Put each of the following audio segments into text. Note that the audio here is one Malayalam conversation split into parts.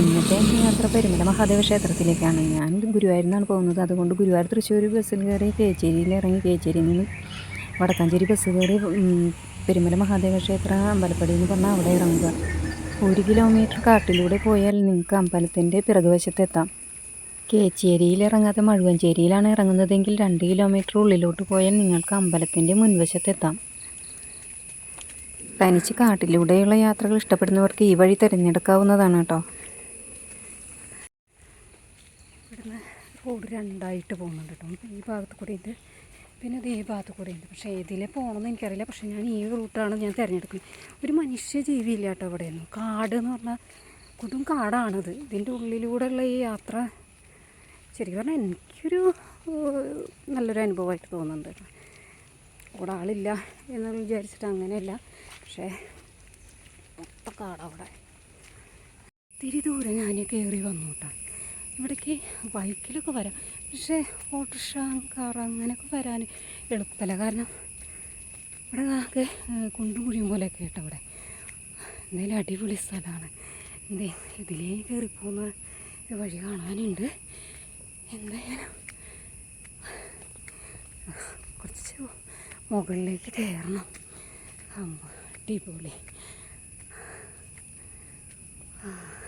ഇന്നത്തെ യാത്ര പെരുമല മഹാദേവ ക്ഷേത്രത്തിലേക്കാണ് ഞാൻ ഗുരുവായൂരിൽ പോകുന്നത്. അതുകൊണ്ട് ഗുരുവായൂർ തൃശ്ശൂർ ബസ്സിൽ കയറി കേച്ചേരിയിൽ ഇറങ്ങി കേച്ചേരിയിൽ നിന്ന് വടക്കാഞ്ചേരി ബസ് കയറി പെരുമല മഹാദേവ ക്ഷേത്ര അമ്പലപ്പടി എന്ന് പറഞ്ഞാൽ അവിടെ ഇറങ്ങുക. ഒരു കിലോമീറ്റർ കാട്ടിലൂടെ പോയാൽ നിങ്ങൾക്ക് അമ്പലത്തിന്റെ പിറകുവശത്തെത്താം കേച്ചേരിയിൽ ഇറങ്ങാതെ മഴുവഞ്ചേരിയിലാണ് ഇറങ്ങുന്നതെങ്കിൽ രണ്ട് കിലോമീറ്റർ ഉള്ളിലോട്ട് പോയാൽ നിങ്ങൾക്ക് അമ്പലത്തിന്റെ മുൻവശത്തെത്താം തനിച്ച് കാട്ടിലൂടെയുള്ള യാത്രകൾ ഇഷ്ടപ്പെടുന്നവർക്ക് ഈ വഴി തിരഞ്ഞെടുക്കാവുന്നതാണ് കേട്ടോ. റോഡ് രണ്ടായിട്ട് പോകുന്നുണ്ട് കേട്ടോ. ഈ ഭാഗത്ത് കൂടെ ഉണ്ട്. പിന്നെ അത് ഈ ഭാഗത്ത് കൂടെ ഉണ്ട്. പക്ഷേ ഏതിലെ പോകണമെന്ന് എനിക്കറിയില്ല. പക്ഷേ ഞാൻ ഈ റൂട്ടാണ് ഞാൻ തിരഞ്ഞെടുക്കുന്നത്. ഒരു മനുഷ്യ ജീവിയില്ല കേട്ടോ ഇവിടെയൊന്നും. കാട് എന്ന് പറഞ്ഞാൽ കൊടും കാടാണത്. ഇതിന്റെ ഉള്ളിലൂടെയുള്ള ഈ യാത്ര ശരിക്കും പറഞ്ഞാൽ എനിക്കൊരു നല്ലൊരു അനുഭവമായിട്ട് തോന്നുന്നുണ്ട് കേട്ടോ. കൂടെ ആളില്ല എന്ന് വിചാരിച്ചിട്ട് അങ്ങനെയല്ല. പക്ഷേ മൊത്തം കാടാ അവിടെ ഇത്തിരി ദൂരം ഞാൻ കയറി വന്നു കേട്ടോ. ഇവിടേക്ക് ബൈക്കിലൊക്കെ വരാം. പക്ഷേ ഓട്ടോറിക്ഷ കാർ അങ്ങനെയൊക്കെ വരാൻ എളുപ്പമല്ല. കാരണം ഇവിടെ ആകെ കുണ്ടും കുഴിയും പോലെയൊക്കെ കേട്ടോ ഇവിടെ. എന്തായാലും അടിപൊളി സ്ഥലമാണ്. എന്തേ ഇതിലേ കയറി പോകുന്ന വഴി കാണാനുണ്ട്. എന്തായാലും കുറച്ച് മുകളിലേക്ക് കയറണം. അടിപൊളി. ഞാൻ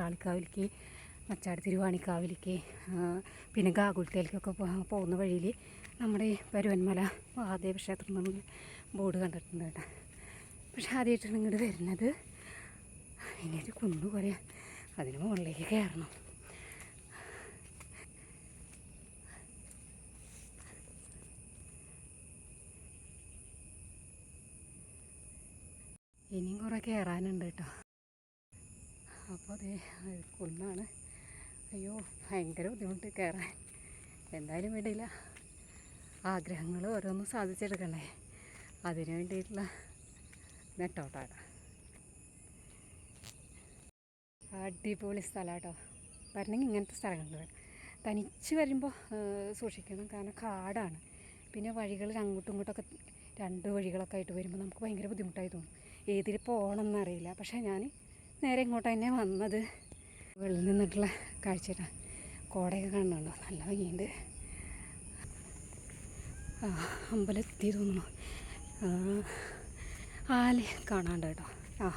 ത്രാളിക്കാവിലേക്ക് മച്ചാട് തിരുവാണിക്കാവിലേക്ക് പിന്നെ ഗാഗുൽത്തേലേക്കൊക്കെ പോകുന്ന വഴിയിൽ നമ്മുടെ ഈ പരുവന്മല മഹാദേവ ക്ഷേത്രം എന്ന് ബോർഡ് കണ്ടിട്ടുണ്ട് കേട്ടോ. പക്ഷെ ആദ്യമായിട്ടാണ് ഇങ്ങോട്ട് വരുന്നത്. ഇനിയൊരു കുന്നു പോലെ അതിന് മുകളിലേക്ക് കയറണം. ഇനിയും കുറേ കയറാനുണ്ട് കേട്ടോ. അപ്പോൾ അതേ കുന്നാണ്. അയ്യോ ഭയങ്കര ബുദ്ധിമുട്ട് കയറാൻ. എന്തായാലും വേണ്ടിയില്ല ആഗ്രഹങ്ങൾ ഓരോന്നും സാധിച്ചെടുക്കണേ അതിന് വേണ്ടിയിട്ടുള്ള നെട്ടോട്ടാണ് അടിപൊളി സ്ഥലം കേട്ടോ. വരണമെങ്കിൽ ഇങ്ങനത്തെ സ്ഥലങ്ങളിൽ വേണം തനിച്ച് വരുമ്പോൾ സൂക്ഷിക്കണം. കാരണം കാടാണ്. പിന്നെ വഴികൾ അങ്ങോട്ടും ഇങ്ങോട്ടൊക്കെ രണ്ട് വഴികളൊക്കെ ആയിട്ട് വരുമ്പോൾ നമുക്ക് ഭയങ്കര ബുദ്ധിമുട്ടായി തോന്നും. ഏതിൽ പോകണം എന്നറിയില്ല പക്ഷേ ഞാൻ നേരെ ഇങ്ങോട്ട് തന്നെ വന്നത്. വെളിയിൽ നിന്നിട്ടുള്ള കാഴ്ച കോടയൊക്കെ കാണുന്നുണ്ടോ? നല്ല ഭംഗിയുണ്ട്. അമ്പലത്തി തോന്നുന്നു. ആൽ കാണാണ്ട് കേട്ടോ. ആ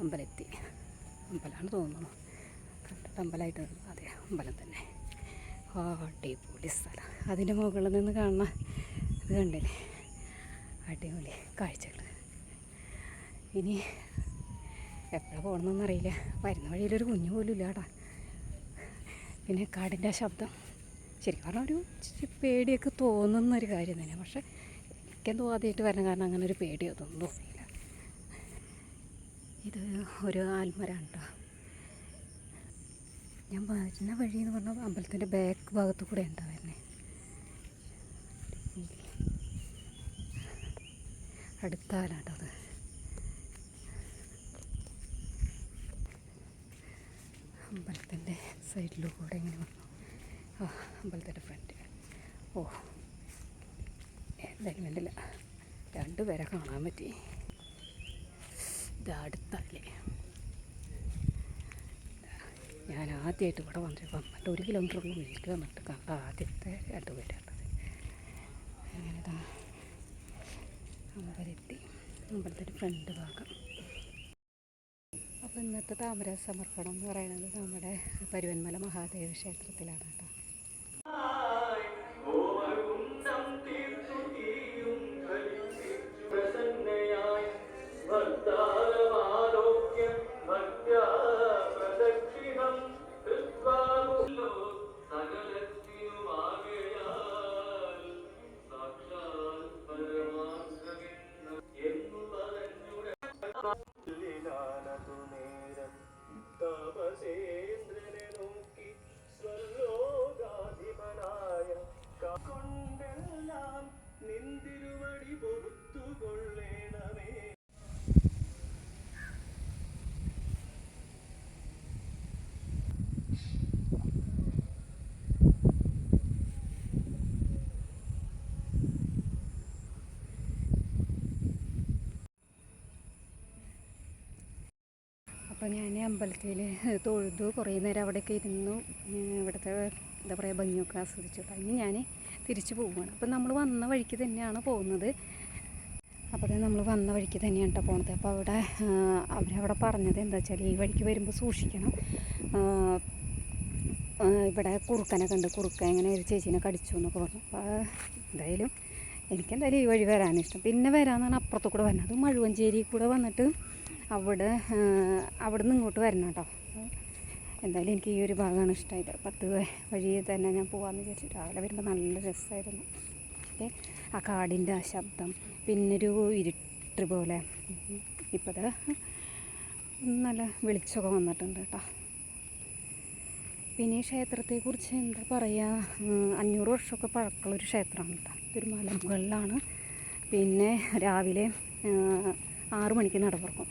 അമ്പലത്തി അമ്പലമാണ് തോന്നുന്നു. കണ്ടിട്ട് അമ്പലമായിട്ട് അതെ അമ്പലം തന്നെ. അടിപൊളി സ്ഥലം. അതിന്റെ മുകളിൽ നിന്ന് കാണുന്ന ഇത് കണ്ടില്ലേ? അടിപൊളി കാഴ്ചകൾ. ഇനി എപ്പോഴാണ് അറിയില്ല വരുന്ന വഴിയിലൊരു കുഞ്ഞു പോലും ഇല്ല പിന്നെ കാടിന്റെ ശബ്ദം. ശരിക്കും പറഞ്ഞാൽ ഒരു പേടിയൊക്കെ തോന്നുന്ന ഒരു കാര്യം തന്നെ. പക്ഷെ എനിക്കെന്തോ ആദ്യമായിട്ട് വരണം കാരണം അങ്ങനെ ഒരു പേടിയോ അതൊന്നും തോന്നിയില്ല ഇത് ഒരു ആൽമരാണ് കേട്ടോ ഞാൻ വരുന്ന വഴി എന്ന് പറഞ്ഞാൽ അമ്പലത്തിന്റെ ബാക്ക് ഭാഗത്ത് കൂടെ ഉണ്ടാ വരുന്നത് അടുത്താലാട്ടോ അത്. അമ്പലത്തിന്റെ സൈഡിലൂടെ ഇങ്ങനെ വന്നു. ആ അമ്പലത്തിന്റെ ഫ്രണ്ട് ഓ എന്തായാലും വേണ്ടില്ല രണ്ടുപേരെ കാണാൻ പറ്റി. ഇത് അടുത്തല്ലേ. ഞാൻ ആദ്യമായിട്ട് ഇവിടെ വന്നിട്ട് വന്നിട്ട് ഒരു കിലോമീറ്റർ വീട്ടിൽ വന്നിട്ട് കണ്ട ആദ്യത്തെ രണ്ടുപേരാണ് അങ്ങനെ അമ്പലത്തി. അമ്പലത്തിന്റെ ഫ്രണ്ട് ഭാഗം. അപ്പോൾ ഇന്നത്തെ താമര സമർപ്പണം എന്ന് പറയുന്നത് നമ്മുടെ പരുവന്മല മഹാദേവ ക്ഷേത്രത്തിലാണ് കേട്ടോ. അപ്പോൾ ഞാൻ അമ്പലത്തിൽ തൊഴുതു. കുറേ നേരം അവിടെയൊക്കെ ഇരുന്നു. ഇവിടുത്തെ എന്താ പറയുക ഭംഗിയൊക്കെ ആസ്വദിച്ചു. അതിന് ഞാൻ തിരിച്ചു പോവുകയാണ്. അപ്പം നമ്മൾ വന്ന വഴിക്ക് തന്നെയാണ് പോകുന്നത്. അപ്പോൾ അത് നമ്മൾ വന്ന വഴിക്ക് തന്നെയാണ് കേട്ടോ പോണത്. അപ്പോൾ അവിടെ അവരവിടെ പറഞ്ഞത് എന്താ വെച്ചാൽ ഈ വഴിക്ക് വരുമ്പോൾ സൂക്ഷിക്കണം. ഇവിടെ കുറുക്കനൊക്കെ ഉണ്ട് കുറുക്കൻ ഇങ്ങനെ ഒരു ചേച്ചീനെ കടിച്ചു എന്നൊക്കെ പറഞ്ഞു. അപ്പോൾ എന്തായാലും എനിക്കെന്തായാലും ഈ വഴി വരാനിഷ്ടം പിന്നെ വരാമെന്നാണ് അപ്പുറത്തു കൂടെ വരുന്നത് മഴുവഞ്ചേരി കൂടെ വന്നിട്ട് അവിടെ അവിടെ നിന്ന് ഇങ്ങോട്ട് വരണം കേട്ടോ എന്തായാലും എനിക്ക് ഈ ഒരു ഭാഗമാണ് ഇഷ്ടമായത്. പത്ത് വഴി തന്നെ ഞാൻ പോകാമെന്ന് വിചാരിച്ചു രാവിലെ വരുമ്പോൾ നല്ല രസമായിരുന്നു ഓക്കെ ആ കാടിന്റെ ആ ശബ്ദം പിന്നൊരു ഇരുട്ട് പോലെ. ഇപ്പത് നല്ല വെളിച്ചമൊക്കെ വന്നിട്ടുണ്ട് കേട്ടോ. പിന്നെ ഈ ക്ഷേത്രത്തെക്കുറിച്ച് എന്താ പറയുക അഞ്ഞൂറ് വർഷമൊക്കെ പഴക്കമുള്ളൊരു ക്ഷേത്രമാണ് കേട്ടോ. ഇതൊരു മലമുകളിലാണ്. പിന്നെ രാവിലെ ആറ് മണിക്ക് നട തുറക്കും.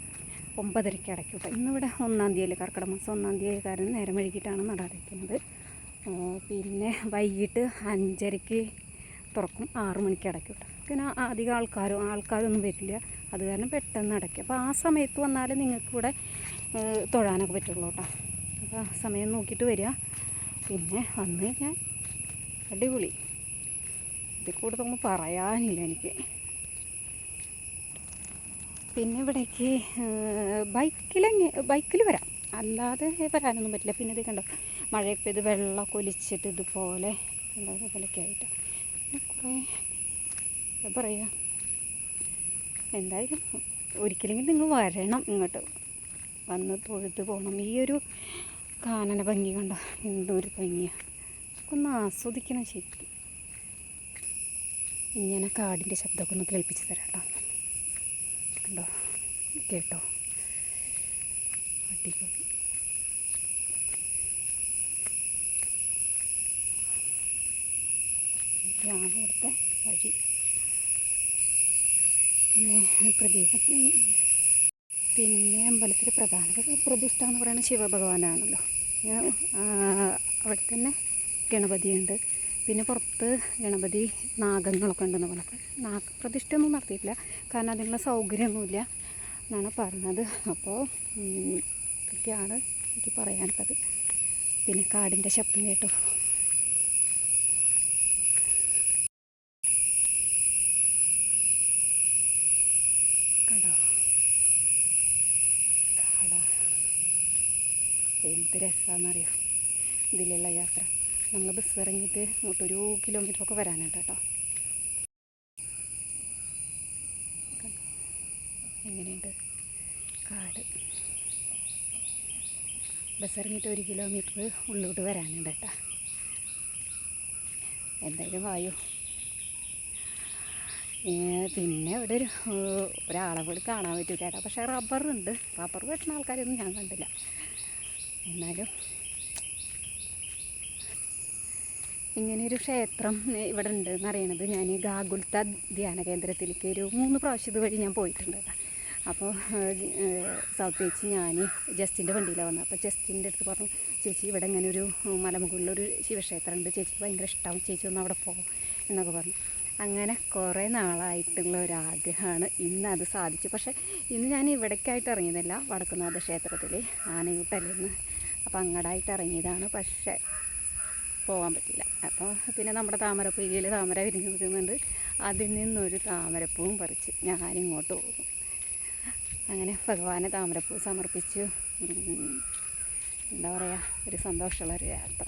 ഒമ്പതരയ്ക്ക് അടയ്ക്കും കേട്ടോ. ഇന്നിവിടെ ഒന്നാം തീയതി കർക്കിടക മാസം ഒന്നാം തീയതി കാരണം നേരം വൈകിട്ടാണ് നട പിന്നെ വൈകിട്ട് അഞ്ചരയ്ക്ക് തുറക്കും. ആറു മണിക്ക് അടയ്ക്കും കേട്ടോ. പിന്നെ അധികം ആൾക്കാരും ആൾക്കാരൊന്നും വരില്ല. അത് കാരണം പെട്ടെന്ന് അടയ്ക്കും. അപ്പോൾ ആ സമയത്ത് വന്നാലേ നിങ്ങൾക്കിവിടെ തൊഴാനൊക്കെ പറ്റുള്ളൂ കേട്ടോ. അപ്പോൾ സമയം നോക്കിയിട്ട് വരിക. പിന്നെ വന്നു കഴിഞ്ഞാൽ അടിപൊളി. ഇതിൽ കൂടുതലൊന്നും പറയാനില്ല എനിക്ക്. പിന്നെ ഇവിടേക്ക് ബൈക്കിൽ ബൈക്കിൽ വരാം. അല്ലാതെ വരാനൊന്നും പറ്റില്ല. പിന്നെ ഇത് കണ്ടോ മഴയൊക്കെ ഇത് വെള്ളമൊക്കെ കൊലിച്ചിട്ട് ഇതുപോലെ ഇതുപോലെയൊക്കെ ആയിട്ട്. പിന്നെ കുറേ എന്താ പറയുക എന്തായാലും ഒരിക്കലെങ്കിലും നിങ്ങൾ വരണം ഇങ്ങോട്ട്. വന്ന് തൊഴുത്ത് പോകണം ഈ ഒരു കാനന ഭംഗി കണ്ടോ എന്തൊരു ഭംഗിയാണ് ഒന്ന് ആസ്വദിക്കണം ശരിക്കും. ഇങ്ങനെ കാടിന്റെ ശബ്ദമൊക്കെ ഒന്ന് കേൾപ്പിച്ച് തരാം കേട്ടോ. കണ്ടോ കേട്ടോ. അടിപൊളി. ഇതാണ് ഇവിടുത്തെ വഴി. പിന്നെ പ്രതീക പിന്നെ അമ്പലത്തിലെ പ്രധാന പ്രതിഷ്ഠ എന്ന് പറയുന്നത് ശിവഭഗവാനാണല്ലോ. അവിടെ തന്നെ ഗണപതിയുണ്ട്. പിന്നെ പുറത്ത് ഗണപതി നാഗങ്ങളൊക്കെ ഉണ്ടെന്ന് പറഞ്ഞപ്പോൾ നാഗപ്രതിഷ്ഠയൊന്നും നടത്തിയിട്ടില്ല. കാരണം അതിനുള്ള സൗകര്യമൊന്നുമില്ല എന്നാണ് പറഞ്ഞത്. അപ്പോൾ ഇതൊക്കെയാണ് എനിക്ക് പറയാനുള്ളത്. പിന്നെ കാടിന്റെ ശബ്ദം കേട്ടു. കടോ. കാടാ. എന്ത് രസമാണെന്നറിയോ ഇതിലുള്ള യാത്ര. നമ്മൾ ബസ് ഇറങ്ങിയിട്ട് ഇങ്ങോട്ടൊരു കിലോമീറ്ററൊക്കെ വരാനുണ്ട് കേട്ടോ? എങ്ങനെയുണ്ട്? കാട്. ബസ് ഇറങ്ങിയിട്ട് ഒരു കിലോമീറ്റർ ഉള്ളിലോട്ട് വരാനുണ്ട് കേട്ടോ. എന്തായാലും വായു. പിന്നെ ഇവിടെ ഒരു ഒരാളെ കൂടി കാണാൻ പറ്റൂല കേട്ടോ. പക്ഷേ റബ്ബറുണ്ട് റബ്ബർ വെട്ടുന്ന ആൾക്കാരൊന്നും ഞാൻ കണ്ടില്ല. എന്നാലും ഇങ്ങനെയൊരു ക്ഷേത്രം ഇവിടെ ഉണ്ട് എന്ന് അറിയണത് ഞാൻ ഗാഗുൽത്ത ധ്യാന കേന്ദ്രത്തിലേക്ക് ഒരു മൂന്ന് പ്രാവശ്യം ഇതുവഴി ഞാൻ പോയിട്ടുണ്ട് അപ്പോൾ സൗത്ത് ചേച്ചി ഞാൻ ജസ്റ്റിന്റെ വണ്ടിയിലാണ് വന്നത്. അപ്പോൾ ജസ്റ്റിന്റെ അടുത്ത് പറഞ്ഞു ചേച്ചി ഇവിടെ ഇങ്ങനെ ഒരു മലമുകളിലൊരു ശിവക്ഷേത്രം ഉണ്ട് ചേച്ചിക്ക് ഭയങ്കര ഇഷ്ടമാവും ചേച്ചി ഒന്ന് അവിടെ പോകും എന്നൊക്കെ പറഞ്ഞു. അങ്ങനെ കുറേ നാളായിട്ടുള്ള ഒരു ആഗ്രഹമാണ്. ഇന്ന് അത് സാധിച്ചു. പക്ഷേ ഇന്ന് ഞാൻ ഇവിടേക്കായിട്ട് ഇറങ്ങിയതല്ല വടക്കുന്നാഥ ക്ഷേത്രത്തിൽ ആനയൂട്ടല്ലെന്ന് അപ്പോൾ അങ്ങടായിട്ട് ഇറങ്ങിയതാണ്. പക്ഷേ പോകാൻ പറ്റില്ല. അപ്പോൾ പിന്നെ നമ്മുടെ താമരപ്പൊയ്കയിൽ താമര വിരിഞ്ഞ് നിൽക്കുന്നുണ്ട് അതിൽ നിന്നൊരു താമരപ്പൂവും പറിച്ച് ഞാനിങ്ങോട്ട് പോകും അങ്ങനെ ഭഗവാനെ താമരപ്പൂ സമർപ്പിച്ചു. എന്താ പറയുക ഒരു സന്തോഷമുള്ള ഒരു യാത്ര.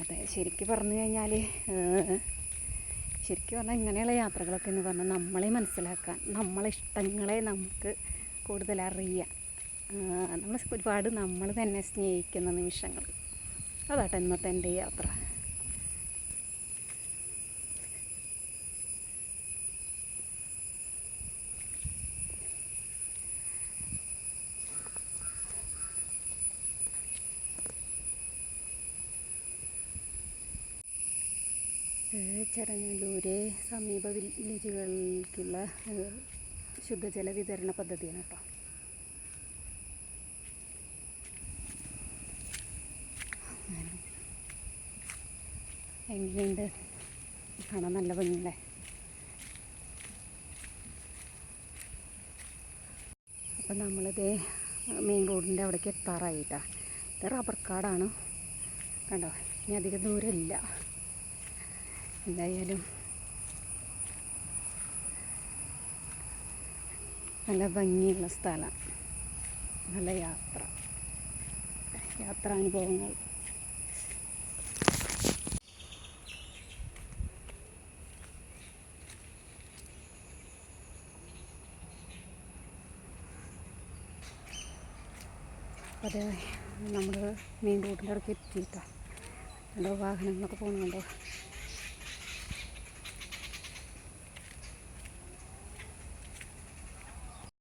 അതെ ശരിക്കും പറഞ്ഞു കഴിഞ്ഞാൽ ശരിക്കും പറഞ്ഞാൽ ഇങ്ങനെയുള്ള യാത്രകളൊക്കെ എന്ന് പറഞ്ഞാൽ നമ്മളെ മനസ്സിലാക്കാൻ നമ്മളെ ഇഷ്ടങ്ങളെ നമുക്ക് കൂടുതൽ അറിയാം നമ്മൾ ഒരുപാട് നമ്മൾ തന്നെ സ്നേഹിക്കുന്ന നിമിഷങ്ങൾ അതാട്ടെ ഇന്നത്തെ എന്റെ യാത്ര. ഏഹ് ചെറങ്ങല്ലൂര് സമീപ വില്ലേജുകൾക്കുള്ള ശുദ്ധജല വിതരണ പദ്ധതിയാണ് കേട്ടോ. എങ്ങനെയുണ്ട്? കാണാൻ നല്ല ഭംഗിയല്ലേ? അപ്പം നമ്മളിത് മെയിൻ റോഡിന്റെ അവിടേക്ക് എത്താറായിട്ടാ ഇത് റബ്ബർ കാടാണ്. കണ്ടോ? ഇനി അധികം ദൂരമില്ല. എന്തായാലും നല്ല ഭംഗിയുള്ള സ്ഥലം. നല്ല യാത്ര. യാത്രാനുഭവങ്ങൾ. അപ്പോൾ അതെ നമ്മൾ മെയിൻ റോഡിന്റെ ഇടയ്ക്ക് എത്തിയിട്ടാണ് എന്തോ വാഹനങ്ങളൊക്കെ പോകുന്നുണ്ടോ?